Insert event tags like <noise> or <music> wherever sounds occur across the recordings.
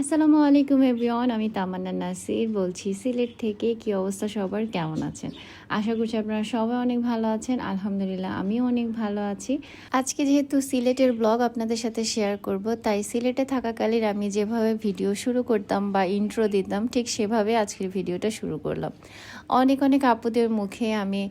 আসসালামু আলাইকুম এভরিওয়ান, আমি তামান্না নাসির বলছি সিলেট থেকে কি অবস্থা সবার, কেমন আছেন? আশা করছি আপনারা সবাই অনেক ভালো আছেন, আলহামদুলিল্লাহ আমিও অনেক ভালো আছি। আজকে যেহেতু সিলেটের ব্লগ আপনাদের সাথে শেয়ার করব, তাই সিলেটে থাকাকালীন আমি যেভাবে ভিডিও শুরু করতাম বা ইন্ট্রো দিতাম, ঠিক সেভাবে আজকের ভিডিওটা শুরু করলাম। অনেক অনেক আপুদের মুখে আমি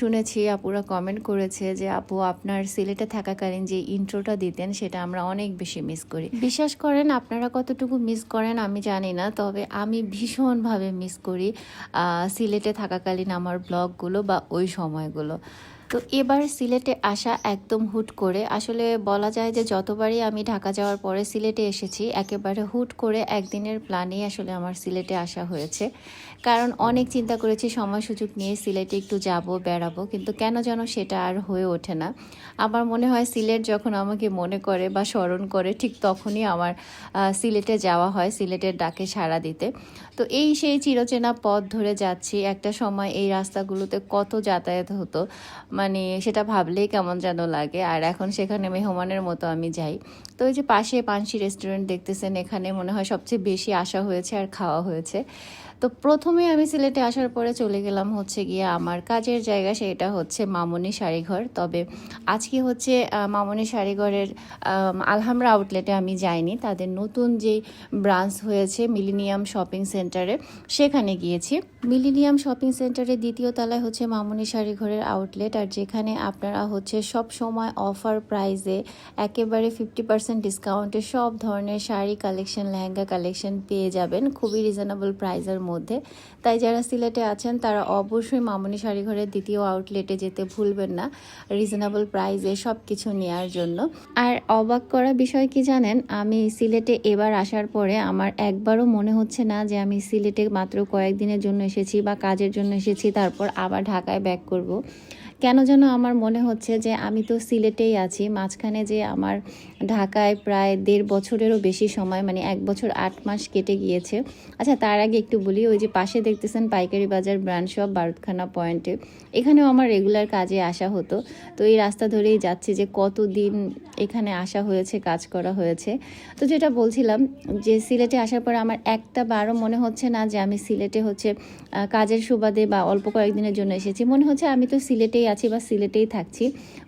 শুনেছি, আপুরা কমেন্ট করেছে যে, আপু, আপনার সিলেটে থাকাকালীন যে ইন্ট্রোটা দিতেন, সেটা আমরা অনেক বেশি মিস করি। বিশ্বাস করেন, আপনারা কতটুকু মিস করেন, আমি জানি না। তবে আমি ভীষণভাবে মিস করি সিলেটে থাকাকালীন আমার ব্লগগুলো বা ওই সময়গুলো। তো এবার সিলেটে আসা একদম হুট করে। আসলে বলা যায় যে যতবারই আমি ঢাকা যাওয়ার পরে সিলেটে এসেছি, একেবারে হুট করে একদিনের প্ল্যানেই আসলে আমার সিলেটে আসা হয়েছে। কারণ অনেক চিন্তা করেছি, সময় সুযোগ নিয়ে সিলেটে একটু যাব, বেড়াবো, কিন্তু কেন যেন সেটা আর হয়ে ওঠে না। আমার মনে হয় সিলেট যখন আমাকে মনে করে বা স্মরণ করে, ঠিক তখনই আমার সিলেটে যাওয়া হয়, সিলেটের ডাকে সাড়া দিতে। তো এই সেই চিরচেনা পথ ধরে যাচ্ছি। একটা সময় এই রাস্তাগুলোতে কত যাতায়াত হতো। মানে সেটা ভাবলেই কেমন যেন লাগে। আর এখন সেখানে মেহমানের মতো আমি যাই। তো ওই যে পাশে পানসি রেস্টুরেন্ট দেখতেছেন, এখানে মনে হয় সবচেয়ে বেশি আসা হয়েছে আর খাওয়া হয়েছে। তো প্রথমে আমি সিলেটে আসার পরে চলে গেলাম হচ্ছে গিয়ে আমার কাজের জায়গা সেটা হচ্ছে মামনি শাড়িঘর। তবে আজকে হচ্ছে মামনি শাড়িঘরের আলহামরা আউটলেটে আমি যাইনি। তাদের নতুন যে ব্রাঞ্চ হয়েছে মিলিনিয়াম শপিং সেন্টারে সেখানে গিয়েছি। মিলিনিয়াম শপিং সেন্টারের দ্বিতীয় তলায় হচ্ছে মামনি শাড়িঘরের আউটলেট আর যেখানে আপনারা হচ্ছে সব সময় অফার প্রাইসে একেবারে ফিফটি পার্সেন্ট ডিসকাউন্টে সব ধরনের শাড়ি কালেকশন লেহেঙ্গা কালেকশন পেয়ে যাবেন। খুবই রিজনেবল প্রাইসের মধ্যে। তাই যারা সিলেটে আছেন, তারা অবশ্যই মামনি শাড়িঘরের দ্বিতীয় আউটলেটে যেতে ভুলবেন না। রিজনেবল প্রাইসে সব কিছু নেওয়ার জন্য। আর অবাক করা বিষয় কি জানেন? আমি সিলেটে এবার আসার পরে আমার একবারও মনে হচ্ছে না যে আমি সিলেটে মাত্র কয়েকদিনের জন্য এসেছি বা কাজের জন্য এসেছি, তারপর আবার ঢাকায় ব্যাক করব। কেন যেন আমার মনে হচ্ছে যে আমি তো সিলেটেই আছি, মাঝখানে যে আমার ঢাকায় প্রায় দেড় বছরেরও বেশি সময় মানে এক বছর আট মাস কেটে গিয়েছে। আচ্ছা তার আগে একটু বলি ওই যে পাশে দেখতেছেন পাইকারি বাজার ব্র্যান্ড শপ বারুদখানা পয়েন্টে। এখানেও আমার রেগুলার কাজে আসা হতো। তো এই রাস্তা ধরেই যাচ্ছি যে কতদিন এখানে আসা হয়েছে, কাজ করা হয়েছে। তো যেটা বলছিলাম যে সিলেটে আসার পরে আমার একটা বারও মনে হচ্ছে না যে আমি সিলেটে হচ্ছে কাজের সুবাদে বা অল্প কয়েকদিনের জন্য এসেছি। মনে হচ্ছে আমি তো সিলেটেই আছি বা সিলেটেই থাকছি।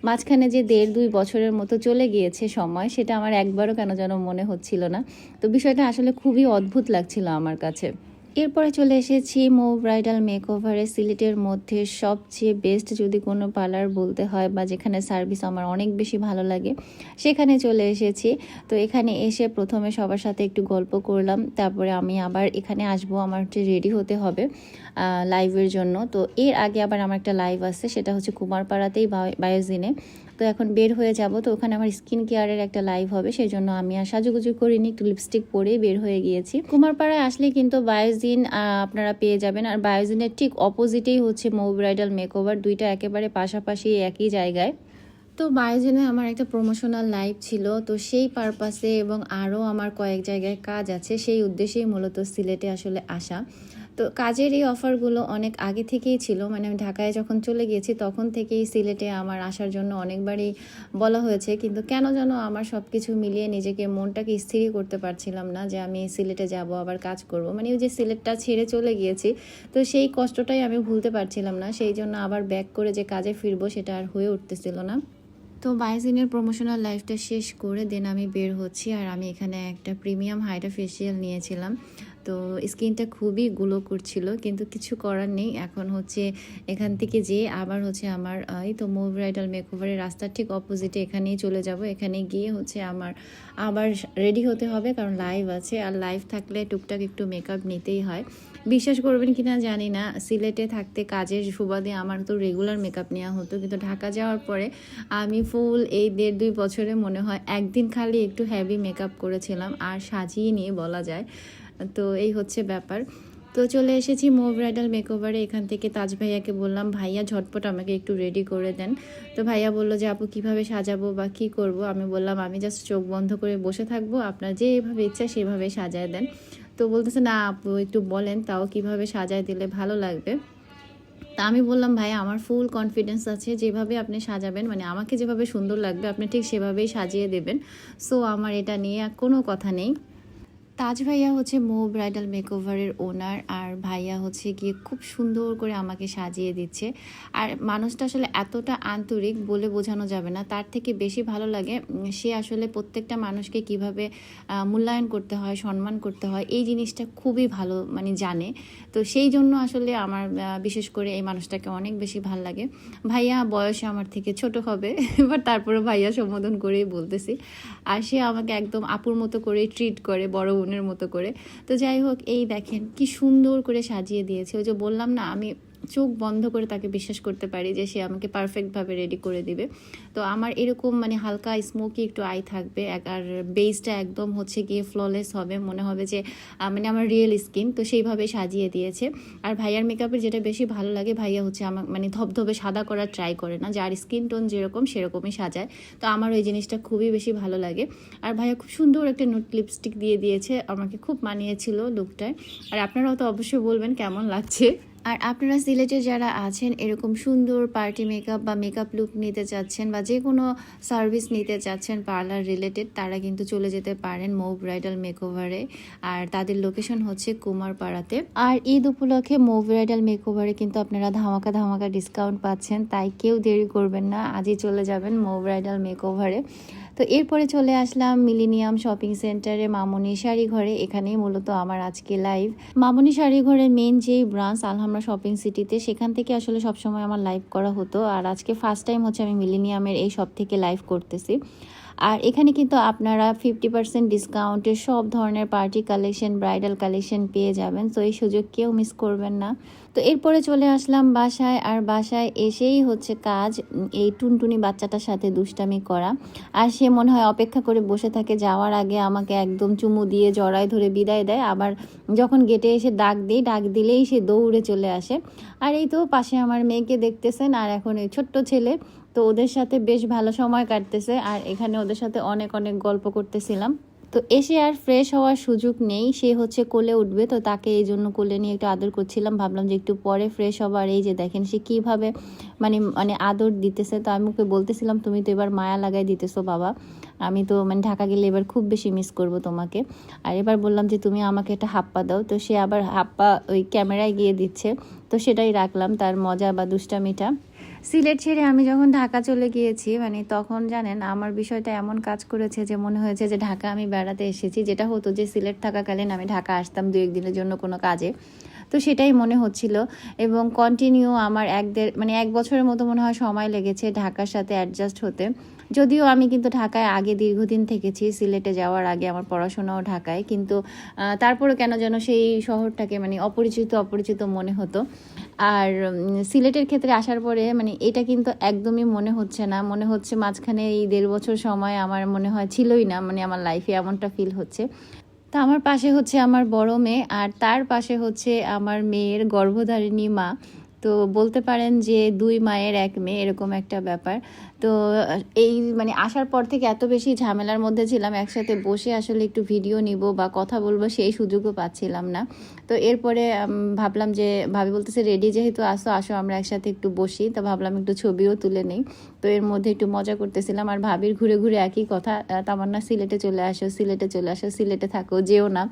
মাঝখানে যে দেড় দুই বছরের মতো চলে গিয়েছে সময়, সেটা আমার একবারও কেন যেন মনে হচ্ছিল না। তো বিষয়টা আসলে খুবই অদ্ভুত লাগছিল আমার কাছে। এরপরে চলে এসেছি মো ব্রাইডাল মেকওভারে সিলেটের মধ্যে সবচেয়ে বেস্ট যদি কোনো পার্লার বলতে হয় বা যেখানে সার্ভিস আমার অনেক বেশি ভালো লাগে, সেখানে চলে এসেছি। তো এখানে এসে প্রথমে সবার সাথে একটু গল্প করলাম, তারপরে আমি আবার এখানে আসব, আমার হচ্ছে রেডি হতে হবে। লাইভের জন্য। তো এর আগে আবার আমার একটা লাইভ আছে, সেটা হচ্ছে কুমারপাড়াতেই বায়ো- বায়োজিনে। তো এখন বের হয়ে যাব, তো ওখানে আমার স্কিন কেয়ারের একটা লাইভ হবে সেই জন্য আমি আর সাজুগুজু করিনি, একটু লিপস্টিক পরেই বের হয়ে গিয়েছি। কুমারপাড়ায় আসলে কিন্তু বায়োজিন আপনারা পেয়ে যাবেন। আর বায়োজিনের ঠিক অপোজিটেই হচ্ছে মৌ ব্রাইডাল মেকওভার দুইটা একেবারে পাশাপাশি একই জায়গায়। তো বায়োজেনে আমার একটা প্রমোশনাল লাইভ ছিল, তো সেই পারপাসে এবং আরও আমার কয়েক জায়গায় কাজ আছে, সেই উদ্দেশ্যেই মূলত সিলেটে আসলে আসা। তো কাজের এই অফারগুলো অনেক আগে থেকেই ছিল। মানে আমি ঢাকায় যখন চলে গিয়েছি, তখন থেকেই সিলেটে আমার আসার জন্য অনেকবারই বলা হয়েছে। কিন্তু কেন যেন আমার সব কিছু মিলিয়ে নিজেকে মনটাকে স্থিরই করতে পারছিলাম না যে আমি সিলেটে যাব, আবার কাজ করব। মানে ওই যে সিলেটটা ছেড়ে চলে গিয়েছি, তো সেই কষ্টটাই আমি ভুলতে পারছিলাম না। সেই জন্য আবার ব্যাক করে যে কাজে ফিরবো সেটা আর হয়ে উঠতেছিল না। তো বাইজিনের প্রমোশনাল লাইফটা শেষ করে দেন আমি বের হচ্ছি। আর আমি এখানে একটা প্রিমিয়াম হাইড্রা ফেসিয়াল নিয়েছিলাম। তো স্কিনটা খুবই গ্লো করছিল, কিন্তু কিছু করার নেই। এখন হচ্ছে এখান থেকে যেয়ে আবার হচ্ছে আমার এই তো মুভ ব্রাইডাল মেকওভারের রাস্তার ঠিক অপোজিটে এখানেই চলে যাব। এখানে গিয়ে হচ্ছে আমার, আবার রেডি হতে হবে কারণ লাইভ আছে। আর লাইভ থাকলে টুকটাক একটু মেকআপ নিতেই হয়। বিশ্বাস করবেন কিনা জানি না, সিলেটে থাকতে কাজের সুবাদে আমার তো রেগুলার মেকআপ নেওয়া হতো। কিন্তু ঢাকা যাওয়ার পরে আমি ফুল এই দেড় দুই বছরে মনে হয় একদিন খালি একটু হ্যাভি মেকআপ করেছিলাম। আর সাজিয়ে নিয়ে বলা যায় তো এই হচ্ছে ব্যাপার। তো চলে এসেছি মো ব্রাইডাল মেকওভারে এখান থেকে তাজ ভাইয়াকে বললাম, ভাইয়া, ঝটপট আমাকে একটু রেডি করে দেন। তো ভাইয়া বলল যে, আপু, কীভাবে সাজাবো বা কি করব? আমি বললাম, আমি জাস্ট চোখ বন্ধ করে বসে থাকব। আপনার যেভাবে ইচ্ছা সেভাবে সাজায় দেন। তো বলতেছে, না, আপু, একটু বলেন, তাও কীভাবে সাজায় দিলে ভালো লাগবে? তা আমি বললাম, ভাই, আমার ফুল কনফিডেন্স আছে, যেভাবে আপনি সাজাবেন মানে আমাকে যেভাবে সুন্দর লাগবে, আপনি ঠিক সেভাবেই সাজিয়ে দেবেন। সো আমার এটা নিয়ে কোনো কথা নেই। তাজ ভাইয়া হচ্ছে মো ব্রাইডাল মেকওভারের ওনার আর ভাইয়া হচ্ছে গিয়ে খুব সুন্দর করে আমাকে সাজিয়ে দিচ্ছে। আর মানুষটা আসলে এতটা আন্তরিক বলে বোঝানো যাবে না। তার থেকে বেশি ভালো লাগে সে আসলে প্রত্যেকটা মানুষকে কীভাবে মূল্যায়ন করতে হয়, সম্মান করতে হয়, এই জিনিসটা খুবই ভালো মানে জানে। তো সেই জন্য আসলে আমার বিশেষ করে এই মানুষটাকে অনেক বেশি ভালো লাগে। ভাইয়া বয়সে আমার থেকে ছোট হবে <laughs> এবার তারপরে ভাইয়া সম্বোধন করেই বলতেছি। আর সে আমাকে একদম আপুর মতো করে ট্রিট করে, বড় বোনের মতো করে। তো যাই হোক, এই দেখেন কি সুন্দর করে সাজিয়ে দিয়েছে। ওই যে বললাম না, আমি চোখ বন্ধ করে তাকে বিশ্বাস করতে পারি যে সে আমাকে পারফেক্টভাবে রেডি করে দিবে। তো আমার এরকম মানে হালকা স্মোকি একটু আই থাকবে আর বেসটা একদম হচ্ছে গিয়ে ফ্ললেস হবে, মনে হবে যে মানে আমার রিয়েল স্কিন তো সেইভাবে সাজিয়ে দিয়েছে। আর ভাইয়ার মেকআপের যেটা বেশি ভালো লাগে, ভাইয়া হচ্ছে আমার মানে ধবধবে সাদা করার ট্রাই করে না, যার স্কিন টোন যেরকম সেরকমই সাজায়। তো আমার ওই জিনিসটা খুবই বেশি ভালো লাগে। আর ভাইয়া খুব সুন্দর একটা নোট লিপস্টিক দিয়ে দিয়েছে, আমাকে খুব মানিয়েছিল লুকটায় আর আপনারাও তো অবশ্যই বলবেন কেমন লাগছে? আর আপনারা সিলেটে যারা আছেন, এরকম সুন্দর পার্টি মেকআপ বা মেকআপ লুক নিতে চাচ্ছেন বা যে কোনো সার্ভিস নিতে চাচ্ছেন পার্লার রিলেটেড তারা কিন্তু চলে যেতে পারেন মৌ ব্রাইডাল মেকওভারে আর তাদের লোকেশন হচ্ছে কুমারপাড়াতে। আর ঈদ উপলক্ষে মৌ ব্রাইডাল মেকওভারে কিন্তু আপনারা ধামাকা ধামাকা ডিসকাউন্ট পাচ্ছেন, তাই কেউ দেরি করবেন না, আজই চলে যাবেন মৌ ব্রাইডাল মেকওভারে তো এরপরে চলে আসলাম মিলিনিয়াম শপিং সেন্টারে মামনি শাড়ি ঘরে। এখানেই মূলত আমার আজকে লাইভ মামনি শাড়ি ঘরের মেন যেই ব্রাঞ্চ আলহামরা শপিং সিটিতে সেখান থেকে আসলে সবসময় আমার লাইভ করা হতো। আর আজকে ফার্স্ট টাইম হচ্ছে আমি মিলিনিয়ামের এই শপ থেকে লাইভ করতেছি। আর এখানে কিন্তু আপনারা ফিফটি পার্সেন্ট ডিসকাউন্টে সব ধরনের পার্টি কালেকশন ব্রাইডাল কালেকশন পেয়ে যাবেন। তো এই সুযোগ কেউ মিস করবেন না। তো এরপরে চলে আসলাম বাসায়, আর বাসায় এসেই হচ্ছে কাজ, এই টুনটুনি বাচ্চাটার সাথে দুষ্টামি করা। আর সে মনে হয় অপেক্ষা করে বসে থাকে, যাওয়ার আগে আমাকে একদম চুমু দিয়ে জড়ায় ধরে বিদায় দেয়। আবার যখন গেটে এসে ডাক দিই, ডাক দিলেই সে দৌড়ে চলে আসে। আর এই তো পাশে আমার মেয়েকে দেখতেছেন, আর এখন এই ছোট্ট ছেলে, তো ওদের সাথে বেশ ভালো সময় কাটতেছে। আর এখানে ওদের সাথে অনেক অনেক গল্প করতেছিলাম। তো এসে আর ফ্রেশ হওয়ার সুযোগ নেই। সে হচ্ছে কোলে উঠবে, তো তাকে এই জন্য কোলে নিয়ে একটু আদর করছিলাম। ভাবলাম যে একটু পরে ফ্রেশ হবার এই যে দেখেন সে কীভাবে মানে মানে আদর দিতেছে। তো আমি ওকে বলতেছিলাম, তুমি তো এবার মায়া লাগাই দিতেছো বাবা। আমি তো মানে ঢাকা গেলে এবার খুব বেশি মিস করব তোমাকে। আর এবার বললাম যে, তুমি আমাকে একটা হাপ্পা দাও। তো সে আবার হাপ্পা ওই ক্যামেরায় গিয়ে দিচ্ছে। তো সেটাই রাখলাম তার মজা বা দুষ্টামিটা। সিলেট ছেড়ে আমি যখন ঢাকা চলে গিয়েছি মানে তখন জানেন আমার বিষয়টা এমন কাজ করেছে যে মনে হয়েছে যে ঢাকা আমি বেড়াতে এসেছি। যেটা হতো যে সিলেট থাকাকালীন আমি ঢাকা আসতাম দু একদিনের জন্য কোনো কাজে। তো সেটাই মনে হচ্ছিল এবং কন্টিনিউ আমার এক দেড় মানে এক বছরের মতো মনে হয় সময় লেগেছে ঢাকার সাথে অ্যাডজাস্ট হতে। যদিও আমি কিন্তু ঢাকায় আগে দীর্ঘদিন থেকেছি, সিলেটে যাওয়ার আগে আমার পড়াশোনাও ঢাকায়, কিন্তু তারপরে কেন যেন সেই শহরটাকে মানে অপরিচিত অপরিচিত মনে হতো। আর সিলেটের ক্ষেত্রে আসার পরে মানে এটা কিন্তু একদমই মনে হচ্ছে না। মনে হচ্ছে মাঝখানে এই দেড় বছর সময় আমার মনে হয় ছিলই না মানে আমার লাইফে এমনটা ফিল হচ্ছে। তা আমার পাশে হচ্ছে আমার বড় মেয়ে আর তার পাশে হচ্ছে আমার মেয়ের গর্ভধারিণী মা। তো বলতে পারেন যে দুই মায়ের এক মেয়ে, এরকম একটা ব্যাপার। তো এই মানে আসার পর থেকে এত বেশি ঝামেলার মধ্যে ছিলাম, একসাথে বসে আসলে একটু ভিডিও নিব বা কথা বলব সেই সুযোগও পাচ্ছিলাম না। তো এরপরে ভাবলাম যে, ভাবি বলতেছে রেডি যেহেতু আসো আসো আমরা একসাথে একটু বসি। তো ভাবলাম একটু ছবিও তুলে নেই। তো এর মধ্যে একটু মজা করতেছিলাম আর ভাবির ঘুরে ঘুরে একই কথা তামান্না সিলেটে চলে আসো, সিলেটে চলে আসো, সিলেটে থাকো, যেও না।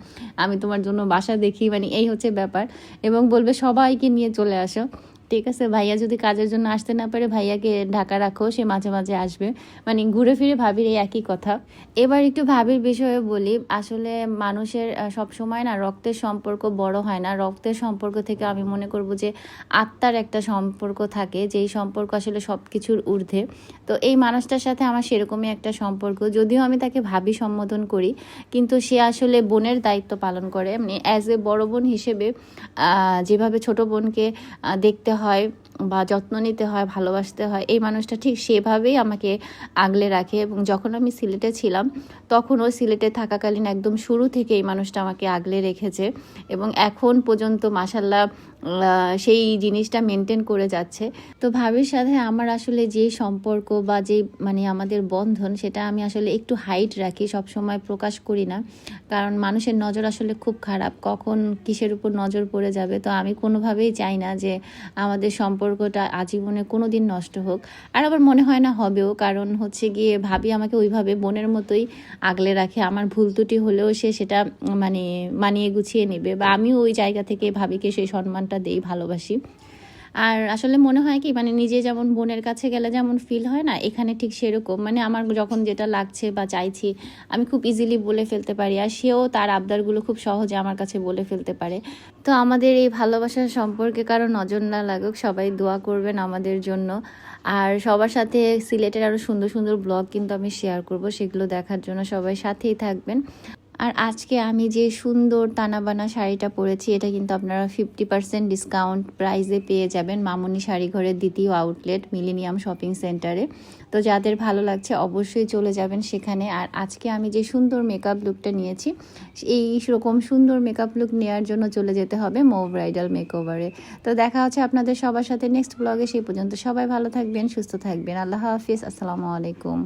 আমি তোমার জন্য বাসা দেখি। মানে এই হচ্ছে ব্যাপার। এবং বলবে, সবাইকে নিয়ে চলে আসো। ঠিক আছে, ভাইয়া যদি কাজের জন্য আসতে না পারে, ভাইয়াকে ঢাকা রাখো, সে মাঝে মাঝে আসবে। মানে ঘুরে ফিরে ভাবির এই একই কথা। এবার একটু ভাবির বিষয়ে বলি, আসলে মানুষের সব সময় না রক্তের সম্পর্ক বড় হয় না। রক্তের সম্পর্ক থেকে আমি মনে করব যে, আত্মার একটা সম্পর্ক থাকে, যেই সম্পর্ক আসলে সব কিছুর ঊর্ধ্বে। তো এই মানুষটার সাথে আমার সেরকমই একটা সম্পর্ক। যদিও আমি তাকে ভাবি সম্বোধন করি, কিন্তু সে আসলে বোনের দায়িত্ব পালন করে। মানে অ্যাজ এ বড় বোন হিসেবে যেভাবে ছোট বোনকে দেখতে হয় বা যত্ন নিতে হয়, ভালোবাসতে হয়, এই মানুষটা ঠিক সেভাবেই আমাকে আগলে রাখে এবং যখন আমি সিলেটে ছিলাম, তখন ওই সিলেটে থাকাকালীন একদম শুরু থেকে এই মানুষটা আমাকে আগলে রেখেছে এবং এখন পর্যন্ত মাসাল্লাহ সেই জিনিসটা মেনটেন করে যাচ্ছে। তো ভাবির সাথে আমার আসলে যে সম্পর্ক বা যে মানে আমাদের বন্ধন, সেটা আমি আসলে একটু হাইট রাখি সব সময় প্রকাশ করি না। কারণ মানুষের নজর আসলে খুব খারাপ, কখন কিসের উপর নজর পড়ে যাবে? তো আমি কোনোভাবেই চাই না যে আমাদের সম্পর্কটা আজীবনে কোনো দিন নষ্ট হোক। আর আবার মনে হয় না হবেও, কারণ হচ্ছে গিয়ে ভাবি আমাকে ওইভাবে বোনের মতোই আগলে রাখে। আমার ভুল ত্রুটি হলেও সে সেটা মানে মানিয়ে গুছিয়ে নেবে বা আমিও ওই জায়গা থেকে ভাবিকে সেই সম্মানটা দেই ভালোবাসি। আর আসলে মনে হয় কি মানে নিজে যেমন বোনের কাছে গেলে যেমন ফিল হয় না, এখানে ঠিক সেরকম মানে আমার যখন যেটা লাগছে বা চাইছি, আমি খুব ইজিলি বলে ফেলতে পারি। আর সেও তার আবদারগুলো খুব সহজে আমার কাছে বলে ফেলতে পারে। তো আমাদের এই ভালোবাসার সম্পর্কে কারও নজর না লাগুক, সবাই দোয়া করবেন আমাদের জন্য। আর সবার সাথে সিলেটের আরও সুন্দর সুন্দর ব্লগ কিন্তু আমি শেয়ার করব, সেগুলো দেখার জন্য সবাই সাথেই থাকবেন। আর আজকে আমি যে সুন্দর তানাবানা শাড়িটা পরেছি, এটা কিন্তু আপনারা ফিফটি পার্সেন্ট ডিসকাউন্ট প্রাইসে পেয়ে যাবেন মামুনি শাড়িঘরের দ্বিতীয় আউটলেট মিলেনিয়াম শপিং সেন্টারে তো যাদের ভালো লাগছে অবশ্যই চলে যাবেন সেখানে। আর আজকে আমি যে সুন্দর মেকআপ লুকটা নিয়েছি, এই রকম সুন্দর মেকআপ লুক নেওয়ার জন্য চলে যেতে হবে মো ব্রাইডাল মেকওভারে তো দেখা হচ্ছে আপনাদের সবার সাথে নেক্সট ব্লগে সেই পর্যন্ত সবাই ভালো থাকবেন, সুস্থ থাকবেন। আল্লাহ হাফিজ। আসসালামু আলাইকুম।